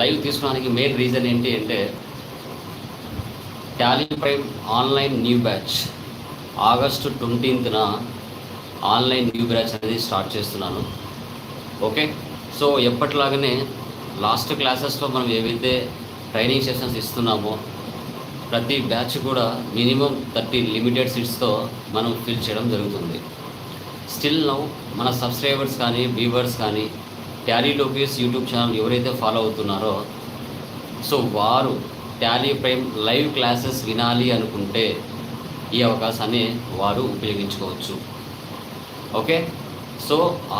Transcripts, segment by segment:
Live తీసుకోవడానికి main reason ఏంటి అంటే Tally Prime online new batch August ట్వంటీన్త్న online new batch అనేది స్టార్ట్ చేస్తున్నాను. ఓకే సో ఎప్పటిలాగానే లాస్ట్ క్లాసెస్లో మనం ఏవైతే ట్రైనింగ్ సెషన్స్ ఇస్తున్నామో ప్రతి బ్యాచ్ కూడా మినిమం థర్టీ లిమిటెడ్ సీట్స్తో మనం ఫిల్ చేయడం జరుగుతుంది. స్టిల్ నౌ మన సబ్స్క్రైబర్స్ కానీ వ్యూవర్స్ కానీ ట్యాలీ లోకేస్ యూట్యూబ్ ఛానల్ ఎవరైతే ఫాలో అవుతున్నారో సో వారు ట్యాలీ ప్రైమ్ లైవ్ క్లాసెస్ వినాలి అనుకుంటే ఈ అవకాశాన్ని వారు ఉపయోగించుకోవచ్చు. ఓకే సో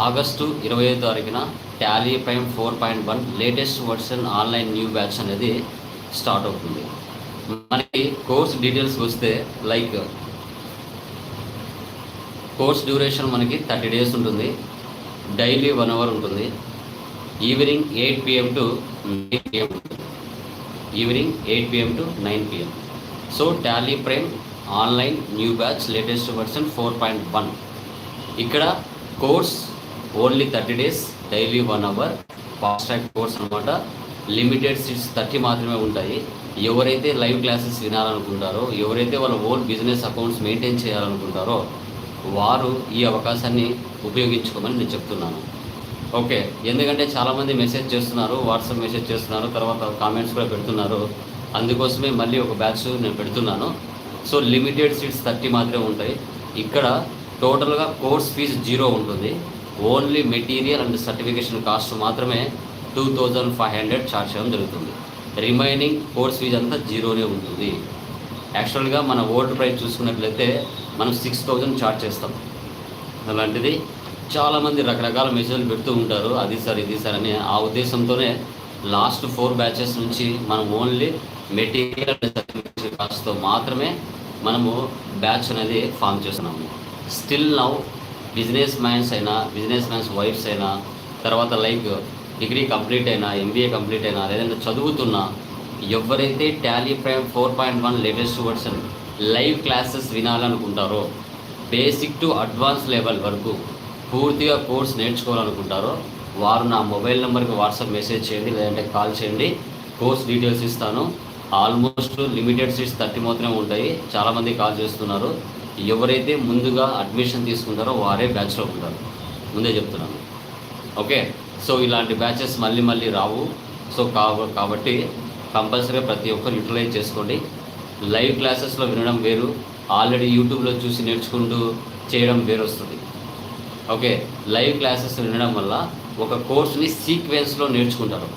ఆగస్టు ఇరవై తారీఖున Tally Prime four point one latest version online new batch అనేది స్టార్ట్ అవుతుంది. మనకి కోర్స్ డీటెయిల్స్ వస్తే లైక్ కోర్స్ డ్యూరేషన్ మనకి థర్టీ డేస్ ఉంటుంది. డైలీ వన్ అవర్ ఉంటుంది. Evening eight PM to nine PM evening eight PM to nine PM so Tally Prime online new batch latest version four point one ఇక్కడ course only thirty days daily one hour fast track course అనమాట limited seats thirty మాత్రమే ఉంటాయి. ఎవరైతే live classes వినాలనుకుంటారో ఎవరైతే వాళ్ళ own business accounts maintain చేయాలనుకుంటారో వారు ఈ అవకాశాన్ని ఉపయోగించుకోమని నేను చెప్తున్నాను. ఓకే. ఎందుకంటే చాలామంది మెసేజ్ చేస్తున్నారు వాట్సాప్ మెసేజ్ చేస్తున్నారు తర్వాత కామెంట్స్ కూడా పెడుతున్నారు. అందుకోసమే మళ్ళీ ఒక బ్యాచ్ నేను పెడుతున్నాను. సో లిమిటెడ్ సీట్స్ థర్టీ మాత్రమే ఉంటాయి. ఇక్కడ టోటల్గా కోర్స్ ఫీజు జీరో ఉంటుంది. Only material and certification cost మాత్రమే two thousand five hundred charge చేయడం జరుగుతుంది. రిమైనింగ్ కోర్స్ ఫీజు అంతా జీరోనే ఉంటుంది. యాక్చువల్గా మన ఓల్డ్ ప్రైస్ చూసుకున్నట్లయితే మనం సిక్స్ థౌజండ్ ఛార్జ్ చేస్తాం. అలాంటిది చాలామంది రకరకాల మెసేజ్లు పెడుతూ ఉంటారు. అది సార్ ఇది సార్ అని ఆ ఉద్దేశంతోనే లాస్ట్ ఫోర్ బ్యాచెస్ నుంచి మనం ఓన్లీ మెటీరియల్ కాస్ట్తో మాత్రమే మనము బ్యాచ్ అనేది ఫామ్ చేస్తున్నాము. స్టిల్ నౌ బిజినెస్ మ్యాన్స్ అయినా బిజినెస్ మ్యాన్స్ వైఫ్స్ అయినా తర్వాత లైక్ డిగ్రీ కంప్లీట్ అయినా ఎంబీఏ కంప్లీట్ అయినా లేదంటే చదువుతున్నా ఎవరైతే Tally Prime four point one latest version live classes వినాలనుకుంటారో basic to advance level వరకు పూర్తిగా కోర్స్ నేర్చుకోవాలనుకుంటారో వారు నా మొబైల్ నెంబర్కి వాట్సాప్ మెసేజ్ చేయండి లేదంటే కాల్ చేయండి. కోర్స్ డీటెయిల్స్ ఇస్తాను. ఆల్మోస్ట్ లిమిటెడ్ సీట్స్ థర్టీ మాత్రమే ఉంటాయి. చాలామంది కాల్ చేస్తున్నారు. ఎవరైతే ముందుగా అడ్మిషన్ తీసుకుంటారో వారే బ్యాచ్లో ఉంటారు. ముందే చెప్తున్నాను. ఓకే? సో ఇలాంటి బ్యాచెస్ మళ్ళీ మళ్ళీ రావు. సో కాబట్టి కంపల్సరీగా ప్రతి ఒక్కరు యూటిలైజ్ చేసుకోండి. లైవ్ క్లాసెస్లో వినడం వేరు. ఆల్రెడీ యూట్యూబ్లో చూసి నేర్చుకుంటూ చేయడం వేరు వస్తుంది ఓకే లైవ్ క్లాసెస్ వినడం వల్ల ఒక కోర్స్ని సీక్వెన్స్లో నేర్చుకుంటారు.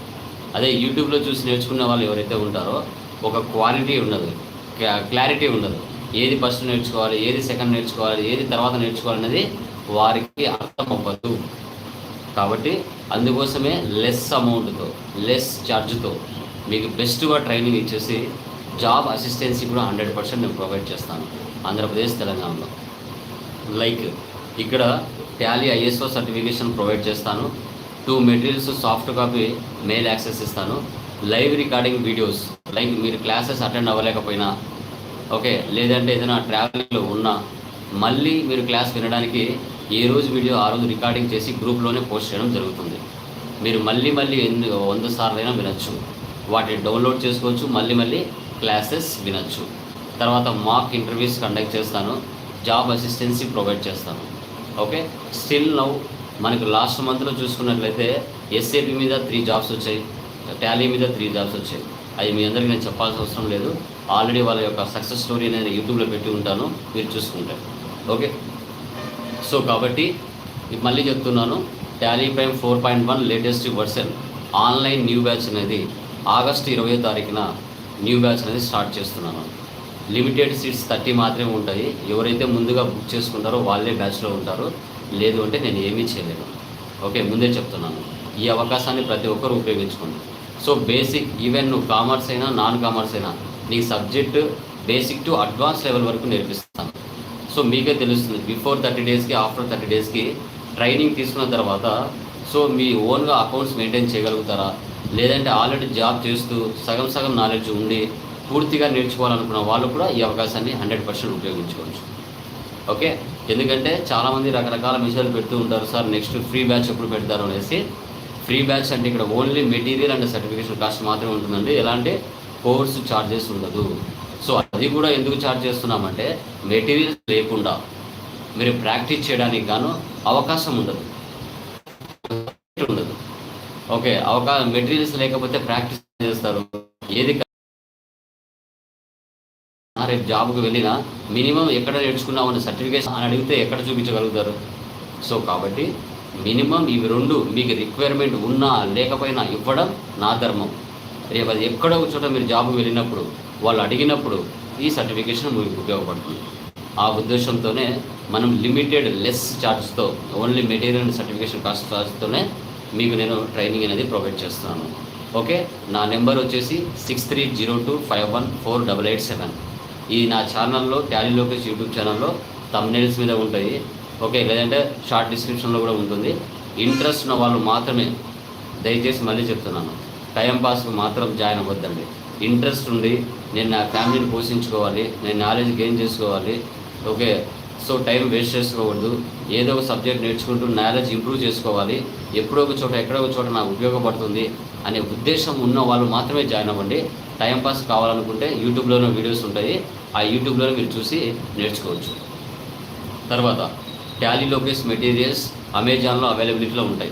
అదే యూట్యూబ్లో చూసి నేర్చుకున్న వాళ్ళు ఎవరైతే ఉంటారో ఒక క్వాలిటీ ఉండదు. క్లారిటీ ఉండదు. ఏది ఫస్ట్ నేర్చుకోవాలి ఏది సెకండ్ నేర్చుకోవాలి ఏది తర్వాత నేర్చుకోవాలనేది వారికి అర్థం అవ్వదు. కాబట్టి అందుకోసమే లెస్ అమౌంట్తో లెస్ ఛార్జ్తో మీకు బెస్ట్గా ట్రైనింగ్ ఇచ్చేసి జాబ్ అసిస్టెన్సీ కూడా హండ్రెడ్ పర్సెంట్ నేను ప్రొవైడ్ చేస్తాను. ఆంధ్రప్రదేశ్ తెలంగాణలో. లైక్ ఇక్కడ టాలీ ఐఎస్ఓ సర్టిఫికేషన్ ప్రొవైడ్ చేస్తాను. Two materials soft copy mail access ఇస్తాను. లైవ్ రికార్డింగ్ వీడియోస్ లైక్ మీరు క్లాసెస్ అటెండ్ అవ్వలేకపోయినా ఓకే లేదంటే ఏదైనా ట్రావెలింగ్లో ఉన్నా మళ్ళీ మీరు క్లాస్ వినడానికి ఏ రోజు వీడియో ఆ రోజు రికార్డింగ్ చేసి గ్రూప్లోనే పోస్ట్ చేయడం జరుగుతుంది. మీరు మళ్ళీ మళ్ళీ ఎన్ని వంద సార్లైనా వినొచ్చు. వాటిని డౌన్లోడ్ చేసుకోవచ్చు మళ్ళీ మళ్ళీ క్లాసెస్ వినొచ్చు. తర్వాత మాక్ ఇంటర్వ్యూస్ కండక్ట్ చేస్తాను. జాబ్ అసిస్టెన్సీ ప్రొవైడ్ చేస్తాను. ఓకే స్టిల్ నౌ మనకు లాస్ట్ మంత్లో చూసుకున్నట్లయితే ఎస్ఏపి మీద త్రీ జాబ్స్ వచ్చాయి. టాలీ మీద త్రీ జాబ్స్ వచ్చాయి. అవి మీ అందరికీ నేను చెప్పాల్సిన అవసరం లేదు. ఆల్రెడీ వాళ్ళ యొక్క సక్సెస్ స్టోరీ నేను యూట్యూబ్లో పెట్టి ఉంటాను. మీరు చూసుకుంటారు. ఓకే సో కాబట్టి మళ్ళీ చెప్తున్నాను. Tally five four point one latest version online new batch అనేది ఆగస్టు ఇరవై తారీఖున న్యూ బ్యాచ్ అనేది స్టార్ట్ చేస్తున్నాను. లిమిటెడ్ సీట్స్ థర్టీ మాత్రమే ఉంటాయి. ఎవరైతే ముందుగా బుక్ చేసుకుంటారో వాళ్ళే బ్యాచ్లో ఉంటారు. లేదు అంటే నేను ఏమీ చేయలేను. ఓకే ముందే చెప్తున్నాను. ఈ అవకాశాన్ని ప్రతి ఒక్కరు ఉపయోగించుకోండి. సో బేసిక్ ఈవెన్ నువ్వు కామర్స్ అయినా నాన్ కామర్స్ అయినా నీ subject basic to advance level వరకు నేర్పిస్తాను. సో మీకే తెలుస్తుంది బిఫోర్ థర్టీ డేస్కి ఆఫ్టర్ థర్టీ డేస్కి ట్రైనింగ్ తీసుకున్న తర్వాత సో మీ ఓన్గా అకౌంట్స్ మెయింటైన్ చేయగలుగుతారా? లేదంటే ఆల్రెడీ జాబ్ చేస్తూ సగం సగం నాలెడ్జ్ ఉండి పూర్తిగా నేర్చుకోవాలనుకున్న వాళ్ళు కూడా ఈ అవకాశాన్ని హండ్రెడ్ పర్సెంట్ ఉపయోగించుకోవచ్చు. ఓకే? ఎందుకంటే చాలామంది రకరకాల విషయాలు పెడుతూ ఉంటారు సార్ నెక్స్ట్ ఫ్రీ బ్యాచ్ ఎప్పుడు పెడతారు? అనేసి. ఫ్రీ బ్యాచ్ అంటే ఇక్కడ only material and certification cost మాత్రమే ఉంటుందండి. ఎలాంటి కోర్సు ఛార్జెస్ ఉండదు. సో అది కూడా ఎందుకు ఛార్జ్ చేస్తున్నామంటే మెటీరియల్స్ లేకుండా మీరు ప్రాక్టీస్ చేయడానికి గాను అవకాశం ఉండదు. ఉండదు. ఓకే? అవకాశం మెటీరియల్స్ లేకపోతే ప్రాక్టీస్ చేస్తారు. ఏది రేపు జాబ్కి వెళ్ళినా మినిమం ఎక్కడ నేర్చుకున్నామని సర్టిఫికేషన్ అని అడిగితే ఎక్కడ చూపించగలుగుతారు? సో కాబట్టి మినిమం ఇవి రెండు మీకు రిక్వైర్మెంట్ ఉన్నా లేకపోయినా ఇవ్వడం నా ధర్మం. రేపు అది ఎక్కడో చోట మీరు జాబ్కి వెళ్ళినప్పుడు వాళ్ళు అడిగినప్పుడు ఈ సర్టిఫికేషన్ మీకు ఉపయోగపడుతుంది. ఆ ఉద్దేశంతోనే మనం లిమిటెడ్ లెస్ ఛార్జ్తో ఓన్లీ మెటీరియల్ సర్టిఫికేషన్ కాస్ట్ ఛార్జ్తోనే మీకు నేను ట్రైనింగ్ అనేది ప్రొవైడ్ చేస్తున్నాను. ఓకే నా నెంబర్ వచ్చేసి six three zero two five one four double eight seven ఈ నా ఛానల్లో ట్యాలీ లోకేష్ యూట్యూబ్ ఛానల్లో తమ్నేల్స్ మీద ఉంటాయి. ఓకే లేదంటే షార్ట్ డిస్క్రిప్షన్లో కూడా ఉంటుంది. ఇంట్రెస్ట్ ఉన్న వాళ్ళు మాత్రమే దయచేసి మళ్ళీ చెప్తున్నాను. టైం పాస్కి మాత్రం జాయిన్ అవ్వద్దండి. ఇంట్రెస్ట్ ఉండి నేను నా ఫ్యామిలీని పోషించుకోవాలి నేను నాలెడ్జ్ గెయిన్ చేసుకోవాలి. ఓకే సో టైం వేస్ట్ చేసుకోకూడదు. ఏదో ఒక సబ్జెక్ట్ నేర్చుకుంటూ నాలెడ్జ్ ఇంప్రూవ్ చేసుకోవాలి. ఎప్పుడో ఒక చోట ఎక్కడో ఒక చోట నాకు ఉపయోగపడుతుంది అనే ఉద్దేశం ఉన్న వాళ్ళు మాత్రమే జాయిన్ అవ్వండి. టైంపాస్ కావాలనుకుంటే యూట్యూబ్లోనే వీడియోస్ ఉంటాయి. ఆ యూట్యూబ్లో మీరు చూసి నేర్చుకోవచ్చు. తర్వాత ట్యాలీ లోకేష్ మెటీరియల్స్ అమెజాన్లో అవైలబిలిటీలో ఉంటాయి.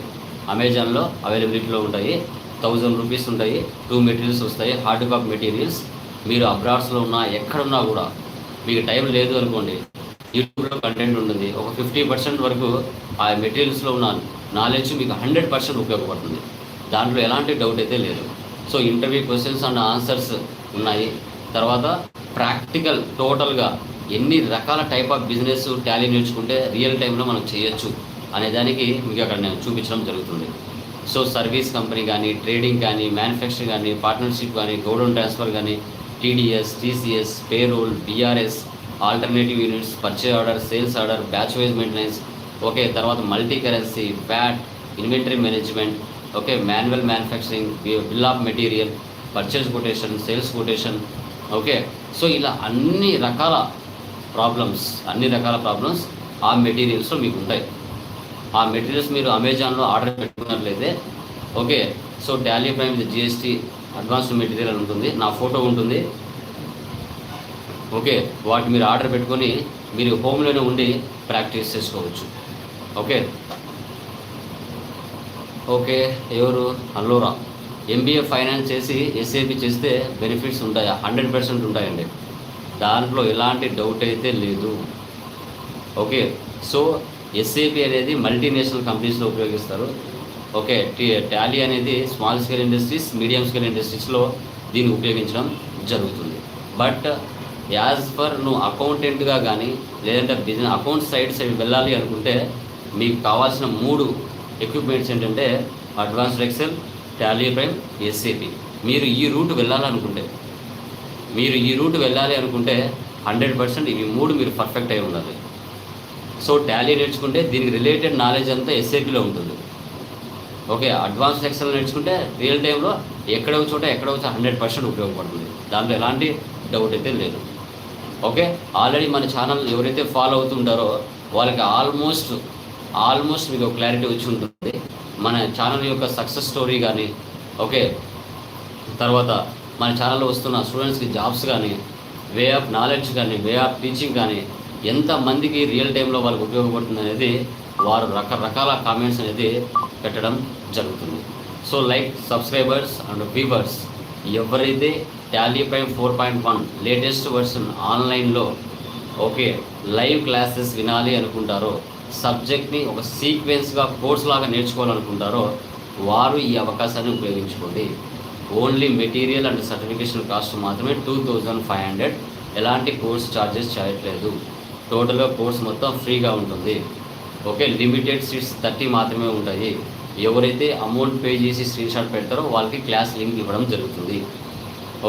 అమెజాన్లో అవైలబిలిటీలో ఉంటాయి. థౌజండ్ రూపీస్ ఉంటాయి. టూ మెటీరియల్స్ వస్తాయి. Hard copy materials. మీరు అబ్రాడ్స్లో ఉన్నా ఎక్కడున్నా కూడా మీకు టైం లేదు అనుకోండి. యూట్యూబ్లో కంటెంట్ ఉంటుంది. ఒక ఫిఫ్టీ పర్సెంట్ వరకు ఆ మెటీరియల్స్లో ఉన్న నాలెడ్జ్ మీకు హండ్రెడ్ పర్సెంట్ ఉపయోగపడుతుంది. దాంట్లో ఎలాంటి డౌట్ అయితే లేదు. So interview questions and answers ఉన్నాయి. తర్వాత ప్రాక్టికల్ టోటల్గా ఎన్ని రకాల టైప్ ఆఫ్ బిజినెస్ టాలీ నేర్చుకుంటే రియల్ టైంలో మనం చేయొచ్చు అనే దానికి మీకు అక్కడ నేను చూపించడం జరుగుతుంది. సో సర్వీస్ కంపెనీ కానీ ట్రేడింగ్ కానీ మ్యానుఫ్యాక్చరింగ్ కానీ పార్ట్నర్షిప్ కానీ గోడౌన్ ట్రాన్స్ఫర్ కానీ TDS TCS payroll BRS alternative units purchase order sales order batch wise maintenance okay తర్వాత multi currency VAT inventory management okay manual manufacturing bill of material purchase quotation sales quotation okay. So ఇలా అన్ని రకాల problems అన్ని రకాల problems ఆ మెటీరియల్స్లో మీకు ఉంటాయి ఆ మెటీరియల్స్ మీరు అమెజాన్లో ఆర్డర్ పెట్టుకున్నట్లయితే okay. So Tally Prime GST advanced material అని ఉంటుంది. నా ఫోటో ఉంటుంది. ఓకే. వాటి మీరు ఆర్డర్ పెట్టుకొని మీరు హోమ్లోనే ఉండి ప్రాక్టీస్ చేసుకోవచ్చు. ఓకే. ఓకే. ఎవరు? అల్లోరా. ఎంబీఏ ఫైనాన్స్ చేసి ఎస్ఏపి చేస్తే బెనిఫిట్స్ ఉంటాయా? హండ్రెడ్ పర్సెంట్ ఉంటాయండి. దాంట్లో ఎలాంటి డౌట్ అయితే లేదు. ఓకే సో ఎస్ఏపి అనేది మల్టీనేషనల్ కంపెనీస్లో ఉపయోగిస్తారు. ఓకే టాలీ అనేది small scale industries medium scale ఇండస్ట్రీస్లో దీన్ని ఉపయోగించడం జరుగుతుంది. బట్ యాజ్ పర్ నువ్వు అకౌంటెంట్గా కానీ లేదంటే బిజినెస్ అకౌంట్ సైడ్ సైడ్ వెళ్ళాలి అనుకుంటే మీకు కావాల్సిన మూడు ఎక్విప్మెంట్స్ ఏంటంటే advanced Excel Tally Prime SAP. మీరు ఈ రూట్ వెళ్ళాలనుకుంటే మీరు ఈ రూట్ వెళ్ళాలి అనుకుంటే హండ్రెడ్ పర్సెంట్ ఇవి మూడు మీరు పర్ఫెక్ట్ అయి ఉండాలి. సో టాలీ నేర్చుకుంటే దీనికి రిలేటెడ్ నాలెడ్జ్ అంతా ఎస్ఏపిలో ఉంటుంది. ఓకే అడ్వాన్స్ ఎక్సెల్ నేర్చుకుంటే రియల్ టైంలో ఎక్కడో చోట ఎక్కడో చోట హండ్రెడ్ పర్సెంట్ ఉపయోగపడుతుంది. దాంట్లో ఎలాంటి డౌట్ అయితే లేదు. ఓకే ఆల్రెడీ మన ఛానల్ ఎవరైతే ఫాలో అవుతుంటారో వాళ్ళకి ఆల్మోస్ట్ ఆల్మోస్ట్ మీకు క్లారిటీ వచ్చి ఉంటుంది. మన ఛానల్ యొక్క సక్సెస్ స్టోరీ కానీ ఓకే తర్వాత మన ఛానల్లో వస్తున్న స్టూడెంట్స్కి జాబ్స్ కానీ వే ఆఫ్ నాలెడ్జ్ కానీ వే ఆఫ్ టీచింగ్ కానీ ఎంతమందికి రియల్ టైంలో వాళ్ళకి ఉపయోగపడుతుంది అనేది వారు రకరకాల కామెంట్స్ అనేది పెట్టడం జరుగుతుంది. So like subscribers and viewers ఎవరైతే Tally Prime four point one latest version ఆన్లైన్లో ఓకే లైవ్ క్లాసెస్ వినాలి అనుకుంటారో సబ్జెక్ట్ని ఒక సీక్వెన్స్గా కోర్స్ లాగా నేర్చుకోవాలనుకుంటారో వారు ఈ అవకాశాన్ని ఉపయోగించుకోండి. Only material and certification cost మాత్రమే టూ థౌజండ్ ఫైవ్ హండ్రెడ్ ఎలాంటి కోర్స్ ఛార్జెస్ చేయట్లేదు. టోటల్గా కోర్స్ మొత్తం ఫ్రీగా ఉంటుంది. ఓకే లిమిటెడ్ సీట్స్ థర్టీ మాత్రమే ఉంటాయి. ఎవరైతే అమౌంట్ పే చేసి స్క్రీన్ షాట్ పెడతారో వాళ్ళకి క్లాస్ లింక్ ఇవ్వడం జరుగుతుంది.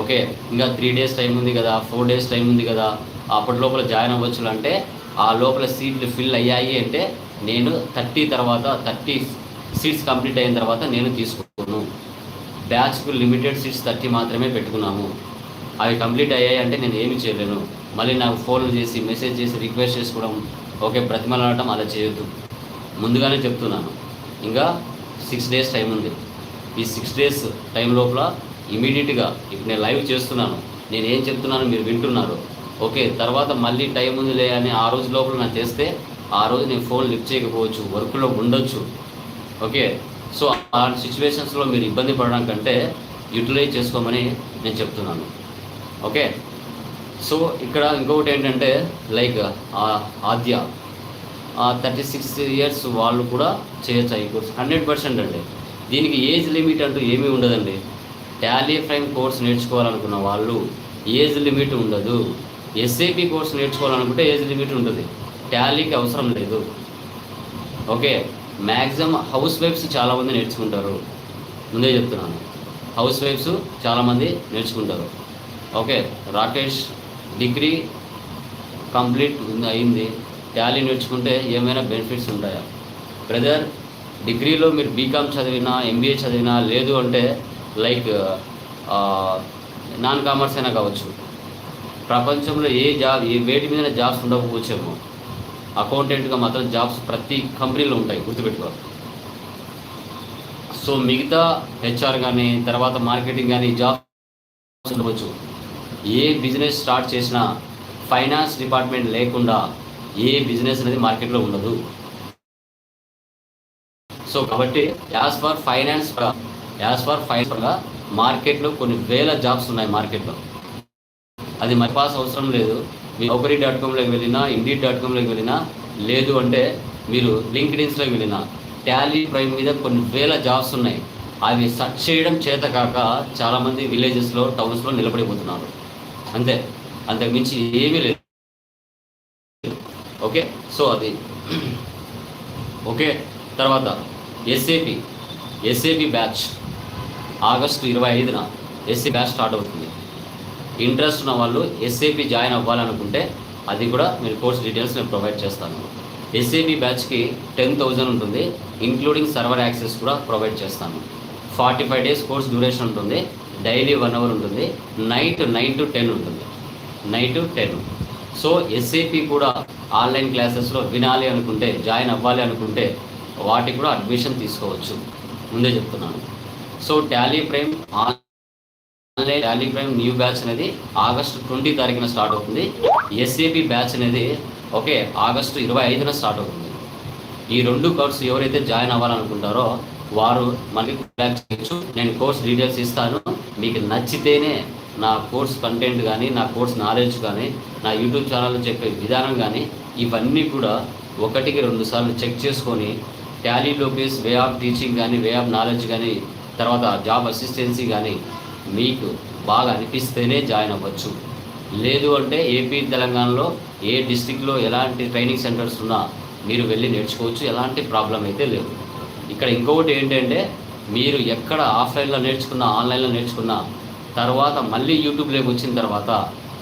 ఓకే ఇంకా త్రీ డేస్ టైం ఉంది కదా ఫోర్ డేస్ టైం ఉంది కదా అప్పటి లోపల జాయిన్ అవ్వచ్చు అంటే ఆ లోపల సీట్లు ఫిల్ అయ్యాయి అంటే నేను థర్టీ తర్వాత థర్టీ సీట్స్ కంప్లీట్ అయిన తర్వాత నేను తీసుకున్నాను. బ్యాచ్కు లిమిటెడ్ సీట్స్ థర్టీ మాత్రమే పెట్టుకున్నాము. అవి కంప్లీట్ అయ్యాయి అంటే నేను ఏమి చేయలేను. మళ్ళీ నాకు ఫోన్లు చేసి మెసేజ్ చేసి రిక్వెస్ట్ చేసుకోవడం ఓకే బ్రతిమలాడటం అలా చేయొద్దు. ముందుగానే చెప్తున్నాను. ఇంకా సిక్స్ డేస్ టైం ఉంది. ఈ సిక్స్ డేస్ టైం లోపల ఇమీడియట్గా ఇప్పుడు నేను లైవ్ చేస్తున్నాను. నేను ఏం చెప్తున్నాను మీరు వింటున్నారు. ఓకే తర్వాత మళ్ళీ టైం ఉందిలే అని ఆ రోజు లోపల నాకు చేస్తే ఆ రోజు నేను ఫోన్ లిఫ్ట్ చేయకపోవచ్చు వర్క్లో ఉండొచ్చు. ఓకే సో ఆ సిచ్యువేషన్స్లో మీరు ఇబ్బంది పడడం కంటే యూటిలైజ్ చేసుకోమని నేను చెప్తున్నాను. ఓకే సో ఇక్కడ ఇంకొకటి ఏంటంటే లైక్ ఆద్య థర్టీ సిక్స్ ఇయర్స్ వాళ్ళు కూడా చేయొచ్చు ఈ కోర్స్? హండ్రెడ్ పర్సెంట్ అండి. దీనికి ఏజ్ లిమిట్ అంటూ ఏమీ ఉండదండి. టాలీ ఫ్రైమ్ కోర్స్ నేర్చుకోవాలనుకున్న వాళ్ళు ఏజ్ లిమిట్ ఉండదు. ఎస్ఏపి కోర్స్ నేర్చుకోవాలనుకుంటే ఏజ్ లిమిట్ ఉంటుంది. టాలీకి అవసరం లేదు. ఓకే మ్యాక్సిమం హౌస్ వైఫ్స్ చాలామంది నేర్చుకుంటారు. ముందే చెప్తున్నాను. హౌస్ వైఫ్స్ చాలామంది నేర్చుకుంటారు. ఓకే రాకేష్ డిగ్రీ కంప్లీట్ అయింది. టాలీ నేర్చుకుంటే ఏమైనా బెనిఫిట్స్ ఉంటాయా? బ్రదర్ డిగ్రీలో మీరు బీకామ్ చదివినా ఎంబీఏ చదివినా లేదు అంటే లైక్ నాన్ కామర్స్ అయినా కావచ్చు. ప్రపంచంలో ఏ జాబ్ ఏ వేటి మీద జాబ్స్ ఉండకపోవచ్చేమో. అకౌంటెంట్గా మాత్రం జాబ్స్ ప్రతి కంపెనీలో ఉంటాయి గుర్తుపెట్టుకోవాలి సో మిగతా హెచ్ఆర్ కానీ తర్వాత మార్కెటింగ్ కానీ జాబ్స్ ఉండవచ్చు. ఏ బిజినెస్ స్టార్ట్ చేసినా ఫైనాన్స్ డిపార్ట్మెంట్ లేకుండా ఏ బిజినెస్ అనేది మార్కెట్లో ఉండదు. సో కాబట్టి as per finance as per finance మార్కెట్లో కొన్ని వేల జాబ్స్ ఉన్నాయి మార్కెట్లో. అది మరి పాస్ అవసరం లేదు. మీరు నౌకరీ డాట్ కామ్లోకి వెళ్ళినా ఇండీడ్ డాట్ కామ్లోకి వెళ్ళినా లేదు అంటే మీరు లింక్డ్ ఇన్స్లోకి వెళ్ళినా టాలీ ప్రైమ్ మీద కొన్ని వేల జాబ్స్ ఉన్నాయి. అవి సెర్చ్ చేయడం చేత కాక చాలామంది విలేజెస్లో టౌన్స్లో నిలబడిపోతున్నారు. అంతే. అంతకు మించి ఏమీ లేదు. ఓకే? సో అది. ఓకే? తర్వాత ఎస్ఏపి ఎస్ఏపి బ్యాచ్ ఆగస్టు ఇరవై ఐదున ఎస్సీ బ్యాచ్ స్టార్ట్ అవుతుంది. ఇంట్రెస్ట్ ఉన్న వాళ్ళు ఎస్ఏపి జాయిన్ అవ్వాలనుకుంటే అది కూడా మీరు కోర్స్ డీటెయిల్స్ నేను ప్రొవైడ్ చేస్తాను. ఎస్ఏపి బ్యాచ్కి టెన్ థౌజండ్ ఉంటుంది. ఇంక్లూడింగ్ సర్వర్ యాక్సెస్ కూడా ప్రొవైడ్ చేస్తాను. Forty five days course duration ఉంటుంది. డైలీ వన్ అవర్ ఉంటుంది. నైట్ నైన్ టు టెన్ ఉంటుంది. Night ten. సో ఎస్ఏపి కూడా ఆన్లైన్ క్లాసెస్లో వినాలి అనుకుంటే జాయిన్ అవ్వాలి అనుకుంటే వాటికి కూడా అడ్మిషన్ తీసుకోవచ్చు. ముందే చెప్తున్నాను. So Tally Prime online Tally Prime new batch అనేది ఆగస్టు ట్వంటీ తారీఖున స్టార్ట్ అవుతుంది. ఎస్ఏపి బ్యాచ్ అనేది ఓకే ఆగస్టు ఇరవై ఐదున స్టార్ట్ అవుతుంది. ఈ రెండు కోర్సు ఎవరైతే జాయిన్ అవ్వాలనుకుంటారో వారు మనకి కాంటాక్ట్ చేయొచ్చు. నేను కోర్స్ డీటెయిల్స్ ఇస్తాను. మీకు నచ్చితేనే నా కోర్స్ కంటెంట్ కానీ నా కోర్స్ నాలెడ్జ్ కానీ నా యూట్యూబ్ ఛానల్లో చెప్పే విధానం కానీ ఇవన్నీ కూడా ఒకటికి రెండు సార్లు చెక్ చేసుకొని Tally Lokesh way of teaching కానీ వే ఆఫ్ నాలెడ్జ్ కానీ తర్వాత జాబ్ అసిస్టెన్సీ కానీ మీకు బాగా అనిపిస్తేనే జాయిన్ అవ్వచ్చు. లేదు అంటే ఏపీ తెలంగాణలో ఏ డిస్టిక్లో ఎలాంటి ట్రైనింగ్ సెంటర్స్ ఉన్నా మీరు వెళ్ళి నేర్చుకోవచ్చు ఎలాంటి ప్రాబ్లం అయితే లేవు ఇక్కడ ఇంకొకటి ఏంటంటే మీరు ఎక్కడ ఆఫ్లైన్లో నేర్చుకున్నా ఆన్లైన్లో నేర్చుకున్నా తర్వాత మళ్ళీ యూట్యూబ్లోకి వచ్చిన తర్వాత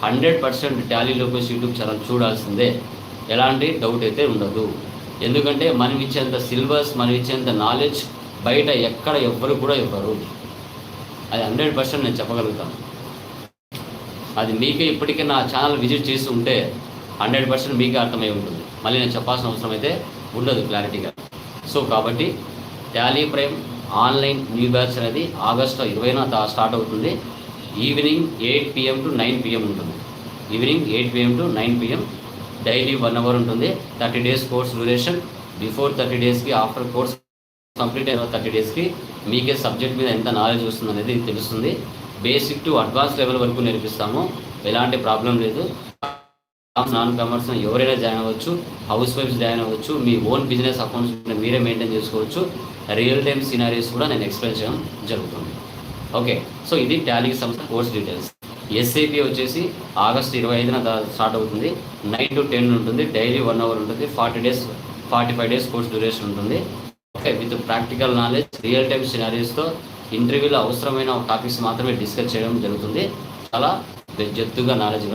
hundred percent Tally Lokesh YouTube channel చూడాల్సిందే. ఎలాంటి డౌట్ అయితే ఉండదు. ఎందుకంటే మనం ఇచ్చేంత సిలబస్ మనం ఇచ్చేంత నాలెడ్జ్ బయట ఎక్కడ ఎవ్వరు కూడా ఇవ్వరు. అది హండ్రెడ్ పర్సెంట్ నేను చెప్పగలుగుతాను. అది మీకే ఇప్పటికే నా ఛానల్ విజిట్ చేసి ఉంటే హండ్రెడ్ పర్సెంట్ మీకే అర్థమై ఉంటుంది. మళ్ళీ నేను చెప్పాల్సిన అవసరం అయితే ఉండదు క్లారిటీగా. సో కాబట్టి Tally Prime online new batch అనేది ఆగస్టు ఇరవైన స్టార్ట్ అవుతుంది. Evening eight PM to nine PM ఉంటుంది. Evening eight PM to nine PM daily one hour ఉంటుంది. Thirty days course duration. Before thirty డేస్కి ఆఫ్టర్ కోర్స్ కంప్లీట్ అయిన thirty డేస్కి మీకే subject మీద ఎంత నాలెడ్జ్ వస్తుంది అనేది తెలుస్తుంది. బేసిక్ టు అడ్వాన్స్ లెవెల్ వరకు నేర్పిస్తాము. ఎలాంటి ప్రాబ్లం లేదు. నాన్ కమర్స్ ఎవరైనా జాయిన్ అవ్వచ్చు హౌస్ వైఫ్స్ జాయిన్ అవ్వచ్చు మీ ఓన్ బిజినెస్ అకౌంట్స్ మీరే మెయింటైన్ చేసుకోవచ్చు. రియల్ టైమ్ సినారీస్ కూడా నేను ఎక్స్ప్లెయిన్ చేయడం జరుగుతుంది. ఓకే సో ఇది టాలీకి సంబంధించిన కోర్స్ డీటెయిల్స్ ఎస్ఏపి వచ్చేసి ఆగస్ట్ ఇరవై ఐదున స్టార్ట్ అవుతుంది. నైన్ టు టెన్ ఉంటుంది. డైలీ వన్ అవర్ ఉంటుంది. Forty days forty five days course duration ఉంటుంది. With practical knowledge real time సినారీస్తో ఇంటర్వ్యూలో అవసరమైన టాపిక్స్ మాత్రమే డిస్కస్ చేయడం జరుగుతుంది. చాలా జత్తుగా knowledge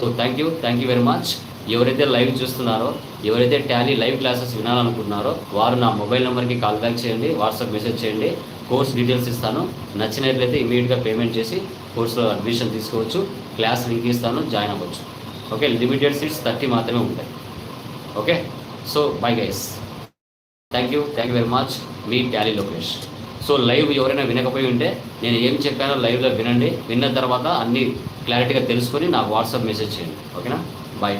so thank you thank you very much ఎవరైతే లైవ్ చూస్తున్నారో ఎవరైతే టాలీ లైవ్ క్లాసెస్ వినాలనుకుంటున్నారో వారు నా మొబైల్ నెంబర్కి కాల్ బ్యాక్ చేయండి వాట్సాప్ మెసేజ్ చేయండి. కోర్స్ డీటెయిల్స్ ఇస్తాను. నచ్చినట్లయితే ఇమీడియట్గా పేమెంట్ చేసి కోర్సులో అడ్మిషన్ తీసుకోవచ్చు. క్లాస్ లింక్ ఇస్తాను జాయిన్ అవ్వచ్చు. ఓకే లిమిటెడ్ సీట్స్ థర్టీ మాత్రమే ఉంటాయి. Okay? So bye guys thank you thank you very much me Tally Lokesh so live ఎవరైనా వినకపోయి ఉంటే నేను ఏం చెప్పానో లైవ్లో వినండి. విన్న తర్వాత అన్ని క్లారిటీగా తెలుసుకొని నాకు వాట్సాప్ మెసేజ్ చేయండి. ఓకేనా బాయ్